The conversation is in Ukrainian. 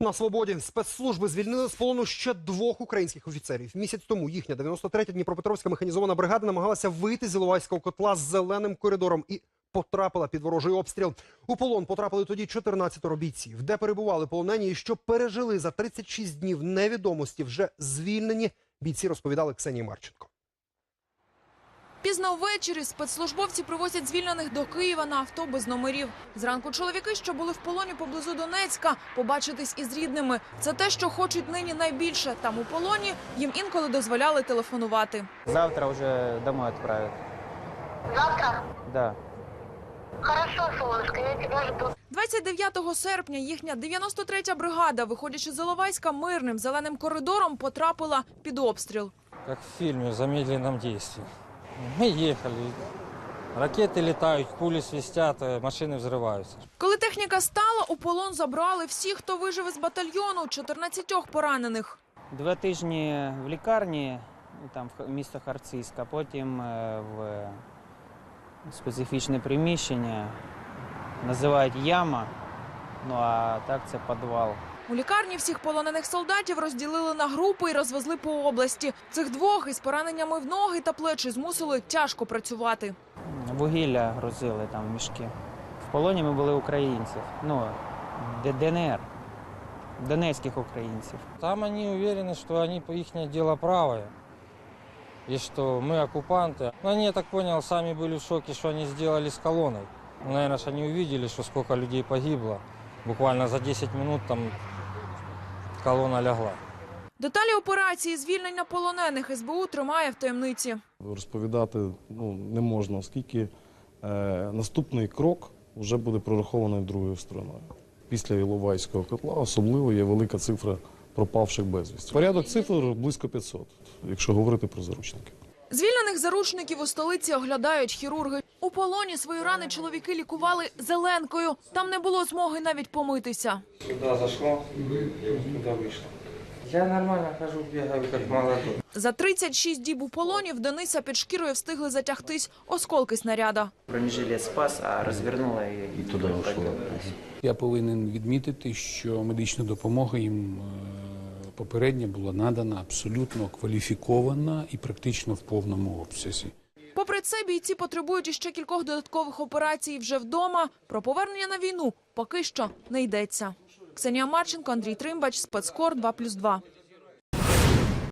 На свободі спецслужби звільнили з полону ще двох українських офіцерів. Місяць тому їхня 93-я Дніпропетровська механізована бригада намагалася вийти з Іловайського котла з зеленим коридором і потрапила під ворожий обстріл. У полон потрапили тоді 14 бійців. Де перебували полонені і що пережили за 36 днів невідомості, вже звільнені бійці розповідали Ксенії Марченко. Пізно ввечері спецслужбовці привозять звільнених до Києва на авто без номерів. Зранку чоловіки, що були в полоні поблизу Донецька, побачитись із рідними. Це те, що хочуть нині найбільше. Там у полоні їм інколи дозволяли телефонувати. Завтра уже домой отправят. Завтра? Да. Хорошо, солнышко, я тебя жду. 29 серпня їхня 93-я бригада, виходячи з Іловайська мирним зеленим коридором, потрапила під обстріл. Как в фильме в замедленном действии. Мы ехали. Ракеты летают, пули свистят, э, машины взрываются. Коли техніка стала, у полон забрали всіх, хто вижив із батальйону, 14 поранених. Два тижні в лікарні, ну, там в місто Харцизьк, а потім е, в специфічне приміщення. Називають яма, ну а так це підвал. У лікарні всіх полонених солдатів розділили на групи і розвезли по області. Цих двох із пораненнями в ноги та плечі змусили тяжко працювати. Вугілля грузили там в мішки. В полоні ми були українців. Ну, Д- ДНР, донецьких українців. Там они уверены, что они по их дело правое. И что мы оккупанты. Но они, я так понял, сами были в шоке, что они сделали с колонной. Ну, Наверное, ж они увидели, что сколько людей погибло. Буквально за 10 минут там колонна лягла. Деталі операції звільнення полонених СБУ тримає в таємниці. розповідати ну, не можна, оскільки е, наступний крок вже буде прорахований другою стороною. Після Іловайського котла особливо є велика цифра пропавших безвісті. Порядок цифр близько 500, якщо говорити про заручників. Звільнених заручників у столиці оглядають хірурги. У полоні свої рани чоловіки лікували зеленкою. Там не було змоги навіть помитися. Сюда зашло, туда вышло. Я нормально хожу, бегаю, как молодой. За 36 діб у полоні в Дениса під шкірою встигли затягтись осколки снаряда. Бронежилет спас, а розвернула і, і туди ушло. Я повинен відмітити, що медична допомога їм е, попередньо була надана абсолютно кваліфікована і практично в повному обсязі. Попри це, бійці потребують іще кількох додаткових операцій вже вдома. Про повернення на війну поки що не йдеться. Ксенія Марченко, Андрій Тримбач, спецкор 2+,2.